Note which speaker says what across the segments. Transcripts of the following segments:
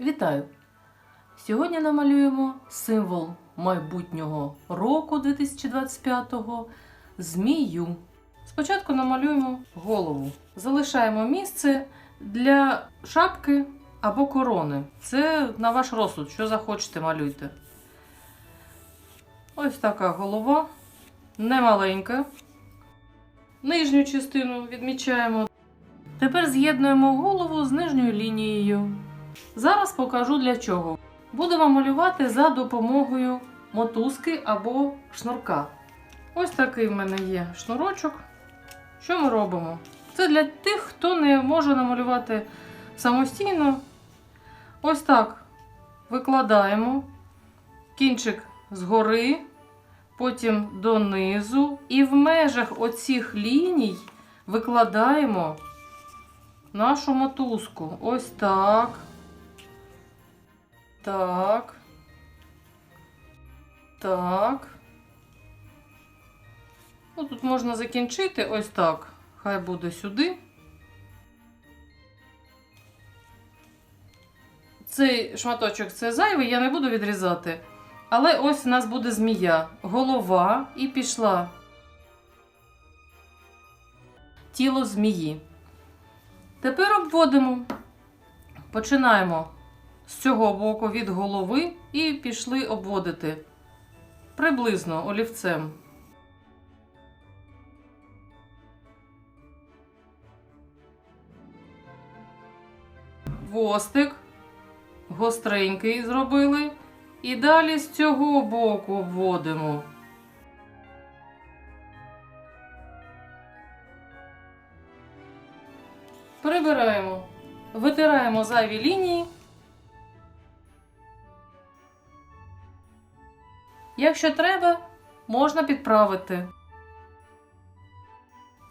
Speaker 1: Вітаю! Сьогодні намалюємо символ майбутнього року 2025-го змію. Спочатку намалюємо голову. Залишаємо місце для шапки або корони. Це на ваш розсуд, що захочете малюйте. Ось така голова, немаленька. Нижню частину відмічаємо. Тепер з'єднуємо голову з нижньою лінією. Зараз покажу для чого. Будемо малювати за допомогою мотузки або шнурка. Ось такий в мене є шнурочок. Що ми робимо? Це для тих, хто не може намалювати самостійно. Ось так викладаємо кінчик згори, потім донизу, і в межах оцих ліній викладаємо нашу мотузку. Ось так. Так. Так. Ну, тут можна закінчити ось так. Хай буде сюди. Цей шматочок це зайвий, я не буду відрізати. Але ось у нас буде змія. Голова і пішла. Тіло змії. Тепер обводимо. Починаємо з цього боку від голови і пішли обводити приблизно олівцем. Хвостик гостренький зробили. І далі з цього боку обводимо. Прибираємо, витираємо зайві лінії. Якщо треба, можна підправити.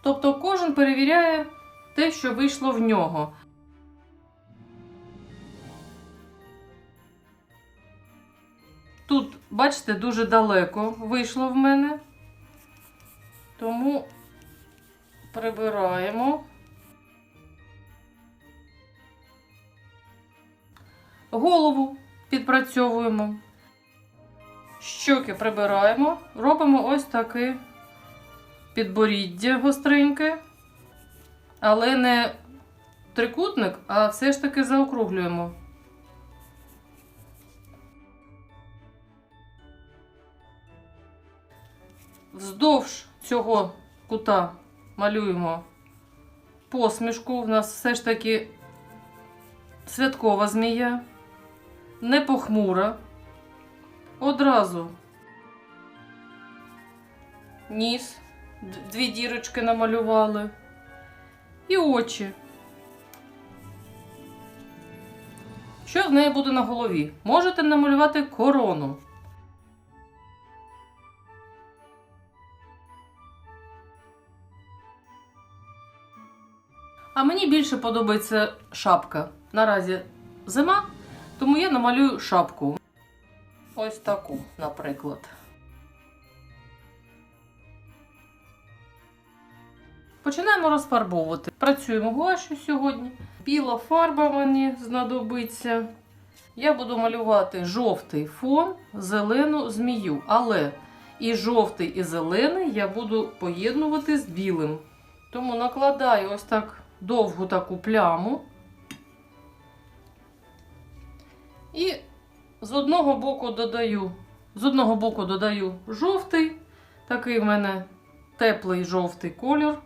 Speaker 1: Тобто кожен перевіряє те, що вийшло в нього. Тут, бачите, дуже далеко вийшло в мене, тому прибираємо. Голову підпрацьовуємо. Щоки прибираємо, робимо ось таке підборіддя гостреньке, але не трикутник, а все ж таки заокруглюємо. Вздовж цього кута малюємо посмішку. У нас все ж таки святкова змія, не похмура. Одразу ніс, дві дірочки намалювали. І очі. Що в неї буде на голові? Можете намалювати корону. А мені більше подобається шапка. Наразі зима, тому я намалюю шапку. Ось таку, наприклад. Починаємо розфарбовувати. Працюємо гуашю сьогодні. Біла фарба мені знадобиться. Я буду малювати жовтий фон, зелену змію. Але і жовтий, і зелений я буду поєднувати з білим. Тому накладаю ось так довгу таку пляму. І з одного боку додаю, з одного боку додаю жовтий, такий в мене теплий жовтий колір.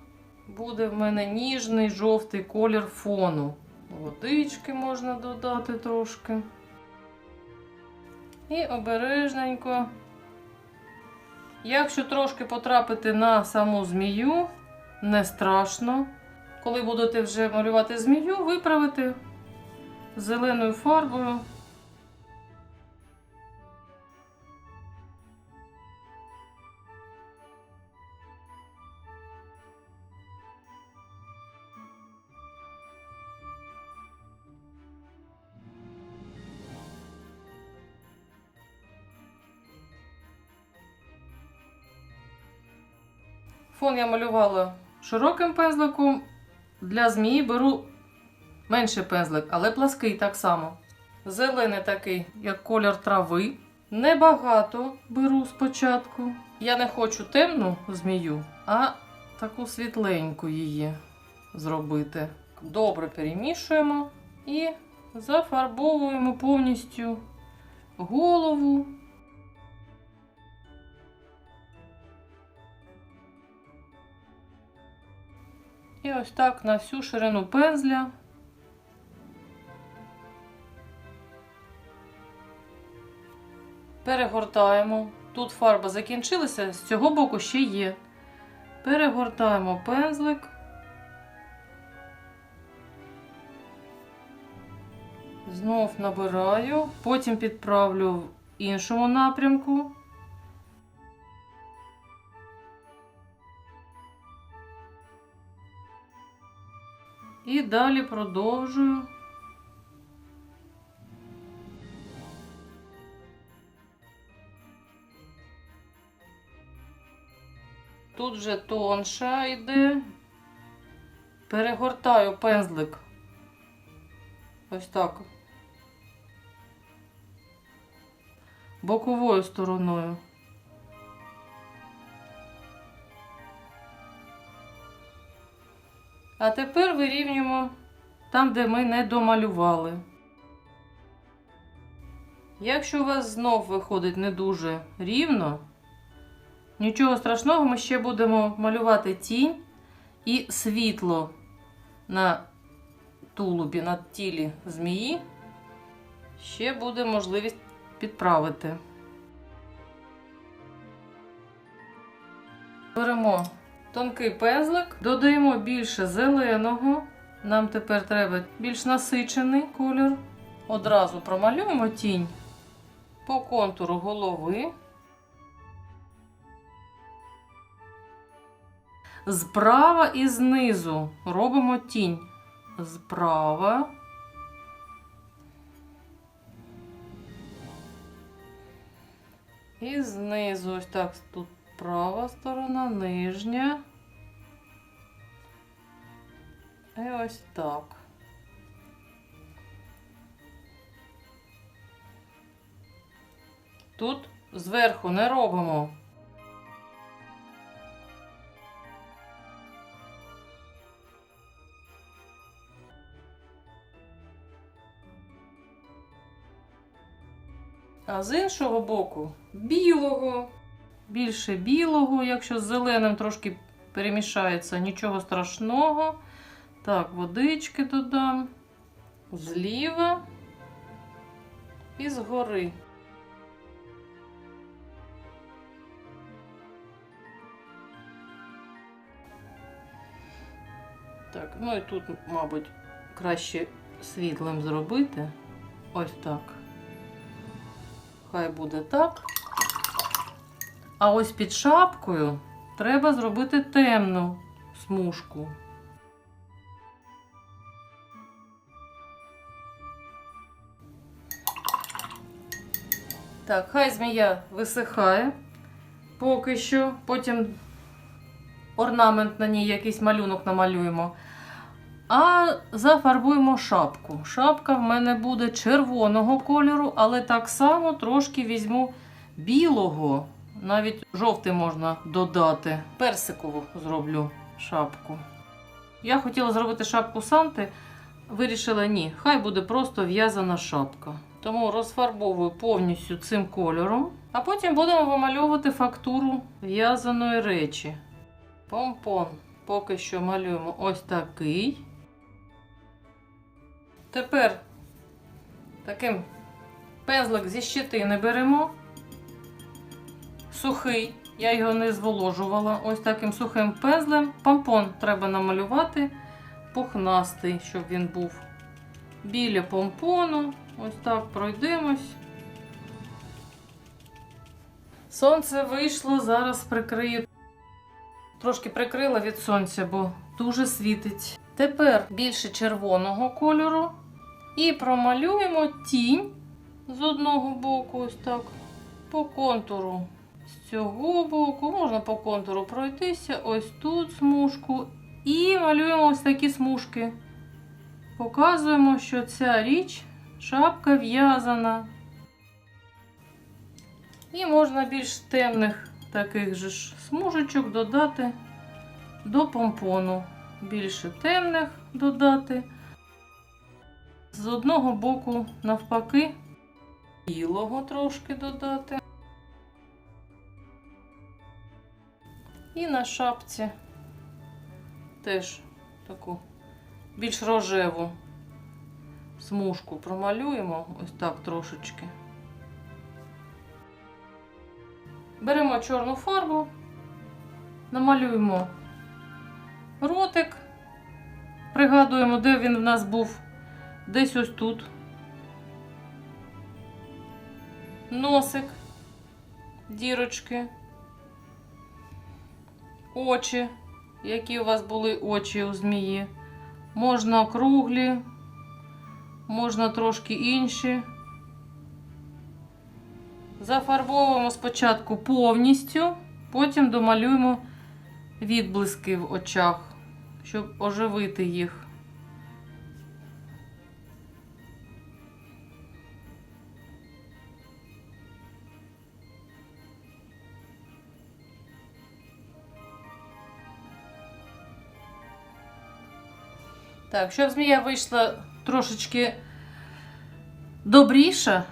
Speaker 1: Буде в мене ніжний жовтий колір фону. Водички можна додати трошки. І обережненько. Якщо трошки потрапити на саму змію, не страшно. Коли будете вже малювати змію, виправити зеленою фарбою. Фон я малювала широким пензликом. Для змії беру менший пензлик, але плаский так само. Зелений такий, як колір трави. Небагато беру спочатку. Я не хочу темну змію, а таку світленьку її зробити. Добре перемішуємо і зафарбовуємо повністю голову. І ось так на всю ширину пензля. Перегортаємо. Тут фарба закінчилася, з цього боку ще є. Перегортаємо пензлик. Знов набираю, потім підправлю в іншому напрямку. Далі продовжую. Тут вже тонша йде. Перегортаю пензлик. Ось так. Боковою стороною. А тепер вирівнюємо там, де ми не домалювали. Якщо у вас знов виходить не дуже рівно, нічого страшного, ми ще будемо малювати тінь і світло на тулубі, на тілі змії. Ще буде можливість підправити. Беремо тонкий пензлик, додаємо більше зеленого. Нам тепер треба більш насичений колір. Одразу промалюємо тінь по контуру голови. Зправа і знизу робимо тінь. Зправа. І знизу ось так тут права сторона, нижня. І ось так. Тут зверху не робимо. А з іншого боку білого. Більше білого, якщо з зеленим трошки перемішається, нічого страшного. Так, водички додам. Зліва і згори. Так, ну і тут, мабуть, краще світлим зробити. Ось так. Хай буде так. А ось під шапкою треба зробити темну смужку. Так, хай змія висихає поки що. Потім орнамент на ній, якийсь малюнок намалюємо. А зафарбуємо шапку. Шапка в мене буде червоного кольору, але так само трошки візьму білого. Навіть жовтий можна додати. Персикову зроблю шапку. Я хотіла зробити шапку Санти, вирішила ні, хай буде просто в'язана шапка. Тому розфарбовую повністю цим кольором, а потім будемо вимальовувати фактуру в'язаної речі. Помпон поки що малюємо ось такий. Тепер таким пензлик зі щетини беремо. Сухий, я його не зволожувала. Ось таким сухим пензлем. Помпон треба намалювати пухнастий, щоб він був. Біля помпону. Ось так пройдемось. Сонце вийшло, зараз прикрию. Трошки прикрила від сонця, бо дуже світить. Тепер більше червоного кольору. І промалюємо тінь з одного боку, ось так, по контуру. З цього боку можна по контуру пройтися, ось тут смужку. І малюємо ось такі смужки. Показуємо, що ця річ шапка в'язана. І можна більш темних таких же ж смужечок додати до помпону. Більше темних додати. З одного боку, навпаки, білого трошки додати. І на шапці теж таку більш рожеву смужку промалюємо ось так трошечки. Беремо чорну фарбу, намалюємо ротик, пригадуємо, де він в нас був, десь ось тут. Носик, дірочки, очі, які у вас були очі у змії. Можна округлі, можна трошки інші. Зафарбовуємо спочатку повністю, потім домалюємо відблиски в очах, щоб оживити їх. Так, щоб змія вийшла трошечки добріша,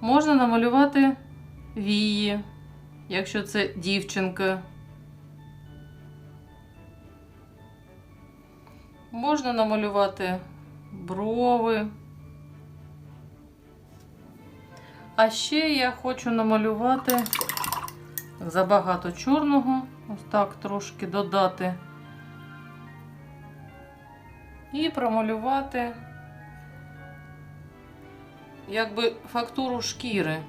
Speaker 1: можна намалювати вії, якщо це дівчинка. Можна намалювати брови. А ще я хочу намалювати забагато чорного, ось так трошки додати. І промалювати якби фактуру шкіри.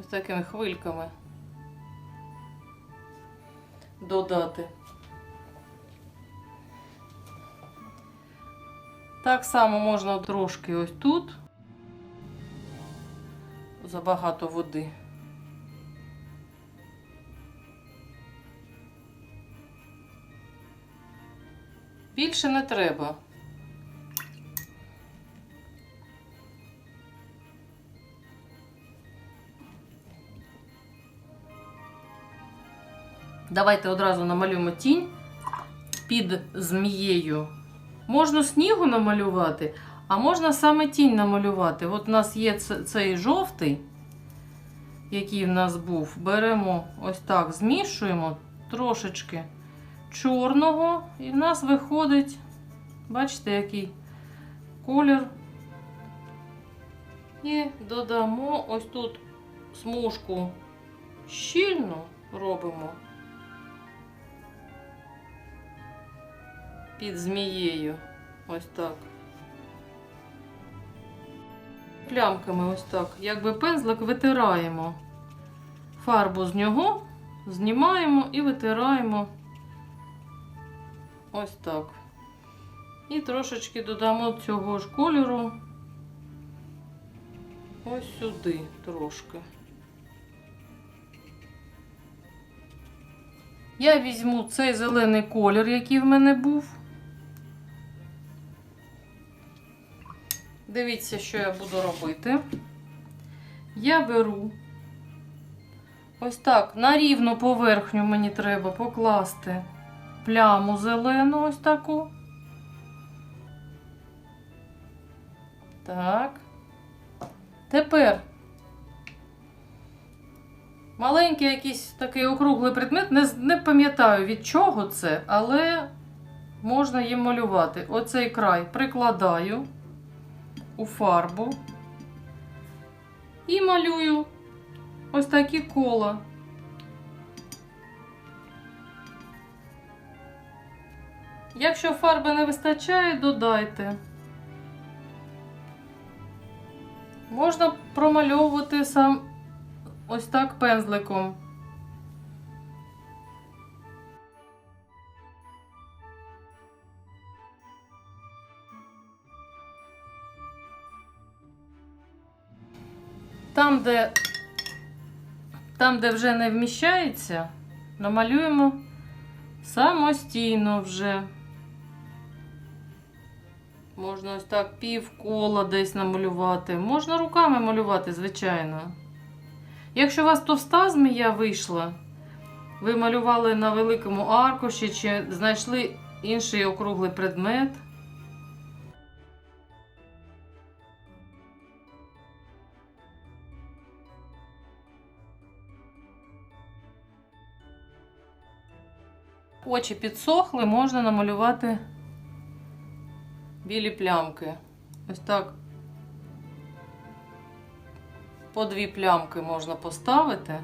Speaker 1: Ось такими хвильками додати. Так само можна трошки ось тут. Забагато води. Більше не треба. Давайте одразу намалюємо тінь під змією. Можна снігу намалювати, а можна саме тінь намалювати. От у нас є цей жовтий, який в нас був. Беремо ось так, змішуємо трошечки чорного, і в нас виходить, бачите, який колір. І додамо ось тут смужку щільну робимо під змією. Ось так. Плямками ось так. Якби пензлик витираємо фарбу з нього, знімаємо і витираємо ось так. І трошечки додамо цього ж кольору ось сюди трошки. Я візьму цей зелений колір, який в мене був. Дивіться, що я буду робити. Я беру ось так, на рівну поверхню мені треба покласти пляму зелену, ось таку. Так. Тепер маленький якийсь такий округлий предмет, не, не пам'ятаю від чого це, але можна їм малювати. Оцей край прикладаю у фарбу і малюю ось такі кола. Якщо фарби не вистачає, додайте. Можна промальовувати сам ось так пензликом. Там, де, там, де вже не вміщається, намалюємо самостійно вже. Можна ось так пів кола десь намалювати. Можна руками малювати, звичайно. Якщо у вас товста змія вийшла, ви малювали на великому аркуші чи знайшли інший округлий предмет. Очі підсохли, можна намалювати білі плямки. Ось так. По дві плямки можна поставити.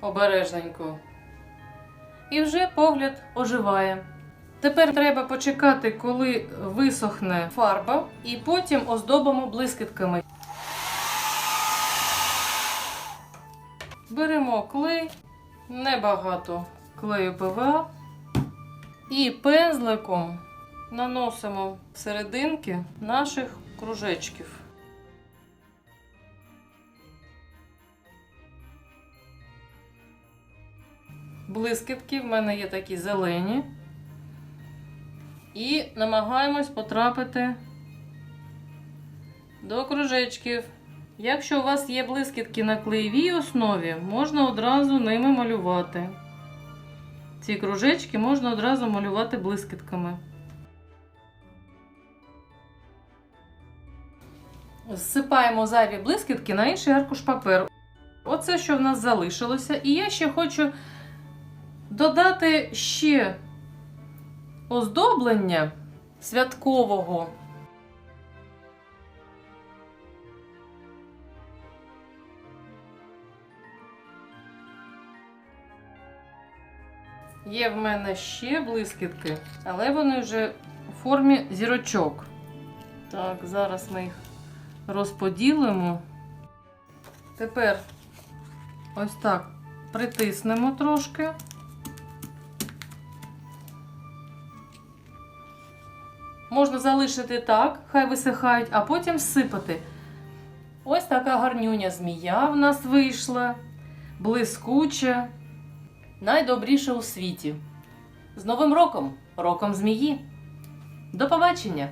Speaker 1: Обережненько. І вже погляд оживає. Тепер треба почекати, коли висохне фарба, і потім оздобимо блискітками. Беремо клей, небагато клею ПВА і пензликом наносимо серединки наших кружечків. Блискітки в мене є такі зелені. І намагаємось потрапити до кружечків. Якщо у вас є блискітки на клеєвій основі, можна одразу ними малювати. Ці кружечки можна одразу малювати блискітками. Зсипаємо зайві блискітки на інший аркуш паперу. Оце, що в нас залишилося. І я ще хочу додати ще оздоблення святкового. Є в мене ще блискітки, але вони вже у формі зірочок. Так, зараз ми їх розподілимо. Тепер ось так притиснемо трошки. Можна залишити так, хай висихають, а потім всипати. Ось така гарнюня змія в нас вийшла, блискуча, найдобріша у світі. З Новим роком, роком змії. До побачення!